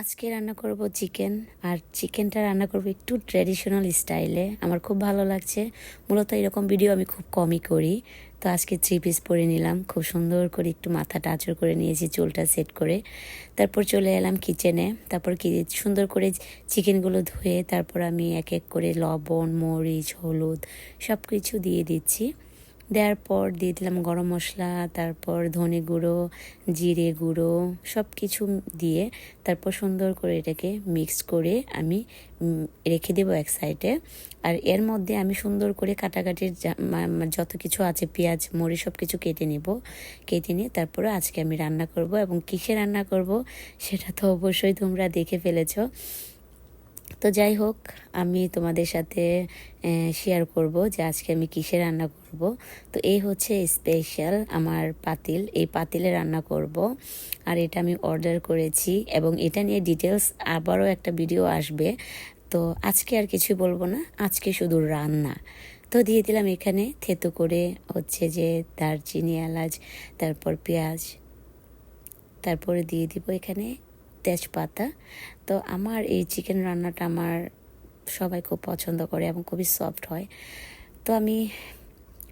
আজকে রান্না করব চিকেন, আর চিকেনটা রান্না করব একটু ট্র্যাডিশনাল স্টাইলে আমার খুব ভালো লাগছে। মূলত এরকম ভিডিও আমি খুব কমই করি। তো আজকে থ্রি পিস পরে নিলাম। খুব সুন্দর করে একটু মাথাটা আঁচড় করে নিয়েছি, চুলটা সেট করে। তারপর চলে এলাম কিচেনে তারপর কি সুন্দর করে চিকেনগুলো ধুয়ে তারপর আমি এক এক করে লবণ, মরিচ, হলুদ সব কিছু দিয়ে দিচ্ছি। দেওয়ার পর দিয়ে দিলাম গরম মশলা, তারপর ধনে গুঁড়ো, জিরে গুঁড়ো সব কিছু দিয়ে তারপর সুন্দর করে এটাকে মিক্স করে আমি রেখে দেবো এক সাইডে আর এর মধ্যে আমি সুন্দর করে কাটাকাটির যত কিছু আছে, পেঁয়াজ মরি সব কিছু কেটে নেব। কেটে নিয়ে তারপরে আজকে আমি রান্না করব এবং কিসে রান্না করব, সেটা তো অবশ্যই তোমরা দেখে ফেলেছো। তো যাই হোক, আমি তোমাদের সাথে শেয়ার করব যে আজকে আমি কিসে রান্না করব। তো এই হচ্ছে স্পেশাল আমার পাতিল। এই পাতিলে রান্না করব আর এটা আমি অর্ডার করেছি এবং এটা নিয়ে ডিটেলস আবারও একটা ভিডিও আসবে। তো আজকে আর কিছু বলব না, আজকে শুধু রান্না। তো দিয়ে দিলাম এখানে থেতো করে হচ্ছে যে দারচিনি, এলাচ, তারপর পেঁয়াজ, তারপরে দিয়ে দিব এখানে তেজপাতা। তো আমার এই চিকেন রান্নাটা আমার সবাই খুব পছন্দ করে এবং খুবই সফট হয়। তো আমি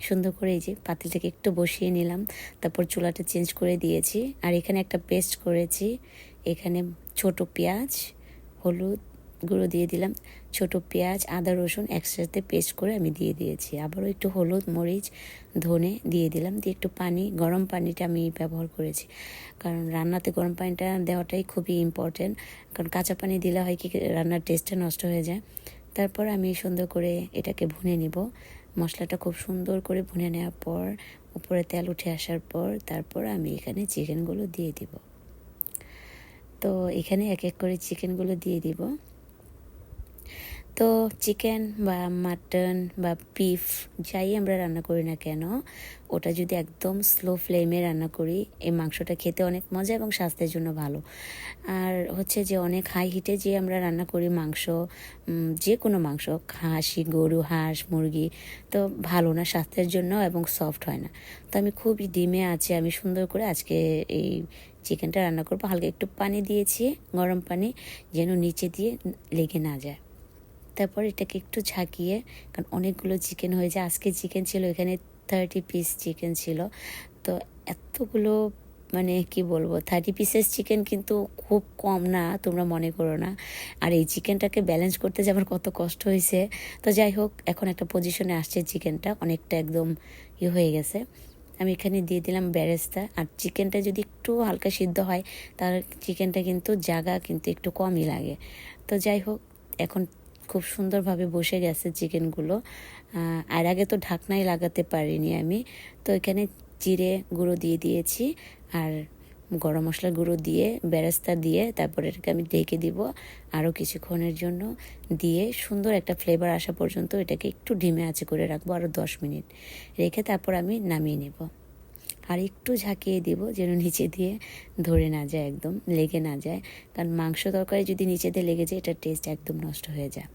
সুন্দর করে এই যে পাতিলটাকে একটু বসিয়ে নিলাম, তারপর চুলাটা চেঞ্জ করে দিয়েছি। আর এখানে একটা পেস্ট করেছি। এখানে ছোট পেঁয়াজ, হলুদ গুঁড়ো দিয়ে দিলাম। ছোট পেঁয়াজ, আদা, রসুন একসাথে পেস্ট করে আমি দিয়ে দিয়েছি। আবারও একটু হলুদ, মরিচ, ধনে দিয়ে দিলাম। দিয়ে একটু পানি, গরম পানিটা আমি ব্যবহার করেছি। কারণ রান্নাতে গরম পানিটা দেওয়াটাই খুবই ইম্পর্টেন্ট কারণ কাঁচা পানি দিলে হয় কি, রান্নার টেস্টটা নষ্ট হয়ে যায়। তারপর আমি সুন্দর করে এটাকে ভুনে নিব। মশলাটা খুব সুন্দর করে ভুনে নেওয়ার পর, উপরে তেল উঠে আসার পর, তারপর আমি এখানে চিকেনগুলো দিয়ে দিব। তো এখানে এক এক করে চিকেনগুলো দিয়ে দিব। তো চিকেন বা মাটন বা বিফ যাই আমরা রান্না করি না কেন, ওটা যদি একদম স্লো ফ্লেমে রান্না করি, এই মাংসটা খেতে অনেক মজা এবং স্বাস্থ্যের জন্য ভালো। আর হচ্ছে যে অনেক হাই হিটে যে আমরা রান্না করি মাংস যে কোনো মাংস খাসি গরু, হাঁস, মুরগি, তো ভালো না স্বাস্থ্যের জন্য এবং সফট হয় না। তো আমি খুবই ডিমে আছে, আমি সুন্দর করে আজকে এই চিকেনটা রান্না করব। হালকা একটু পানি দিয়েছি, গরম পানি, যেন নিচে দিয়ে লেগে না যায়। তারপর এটাকে একটু ঝাঁকিয়ে, কারণ অনেকগুলো চিকেন হয়ে যায়। আজকে চিকেন ছিল, এখানে থার্টি পিস চিকেন ছিল। তো এতগুলো মানে কি বলব থার্টি পিসেস চিকেন কিন্তু খুব কম না, তোমরা মনে করো না। আর এই চিকেনটাকে ব্যালেন্স করতে যে আমার কত কষ্ট হয়েছে। তো যাই হোক, এখন একটা পজিশনে আসছে চিকেনটা অনেকটা একদম ইয়ে হয়ে গেছে। আমি এখানে দিয়ে দিলাম ব্যারেস্তা। আর চিকেনটা যদি একটু হালকা সিদ্ধ হয়, তার চিকেনটা কিন্তু জায়গা কিন্তু একটু কমই লাগে। তো যাই হোক, এখন খুব সুন্দরভাবে বসে গেছে চিকেনগুলো। আর আগে তো ঢাকনাই লাগাতে পারিনি আমি। তো এখানে জিরে গুঁড়ো দিয়ে দিয়েছি আর গরম মশলা গুঁড়ো দিয়ে বেরেস্তা দিয়ে তারপর এটাকে আমি ঢেকে দিব আরও কিছুক্ষণের জন্য দিয়ে সুন্দর একটা ফ্লেভার আসা পর্যন্ত এটাকে একটু ডিমে আছে করে রাখব আরও দশ মিনিট। রেখে তারপর আমি নামিয়ে নেব। আর একটু ঝাঁকিয়ে দিব যেন নিচে দিয়ে ধরে না যায়, একদম লেগে না যায়। কারণ মাংস তরকারি যদি নিচে দিয়ে লেগে যায়, এটার টেস্ট একদম নষ্ট হয়ে যায়।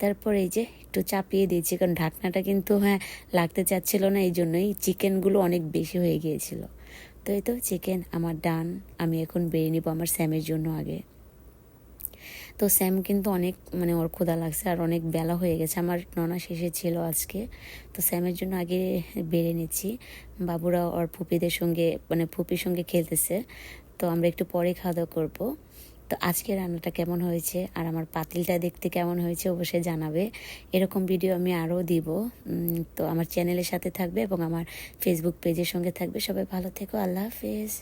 তারপর এই যে একটু চাপিয়ে দিয়েছি, কারণ ঢাকনাটা কিন্তু হ্যাঁ লাগতে চাচ্ছিল না, এই জন্যই চিকেনগুলো অনেক বেশি হয়ে গিয়েছিল। তো এই তো চিকেন আমার ডান, আমি এখন বেরিয়ে নিব আমার স্যামের জন্য আগে। তো স্যাম কিন্তু অনেক মানে ওর ক্ষুদা লাগছে আর অনেক বেলা হয়ে গেছে। আমার ননা শেষে ছিল আজকে। তো স্যামের জন্য আগে বেড়ে নিচ্ছি। বাবুরা ওর ফুপিদের সঙ্গে মানে ফুপির সঙ্গে খেলতেছে। তো আমরা একটু পরে খাওয়া দাওয়া করব। তো আজকে রান্নাটা কেমন হয়েছে আর আমার পাতিলটা দেখতে কেমন হয়েছে অবশ্যই জানাবে। এরকম ভিডিও আমি আরও দিব। তো আমার চ্যানেলের সাথে থাকবে এবং আমার ফেসবুক পেজের সঙ্গে থাকবে। সবাই ভালো থেকো। আল্লাহ হাফেজ।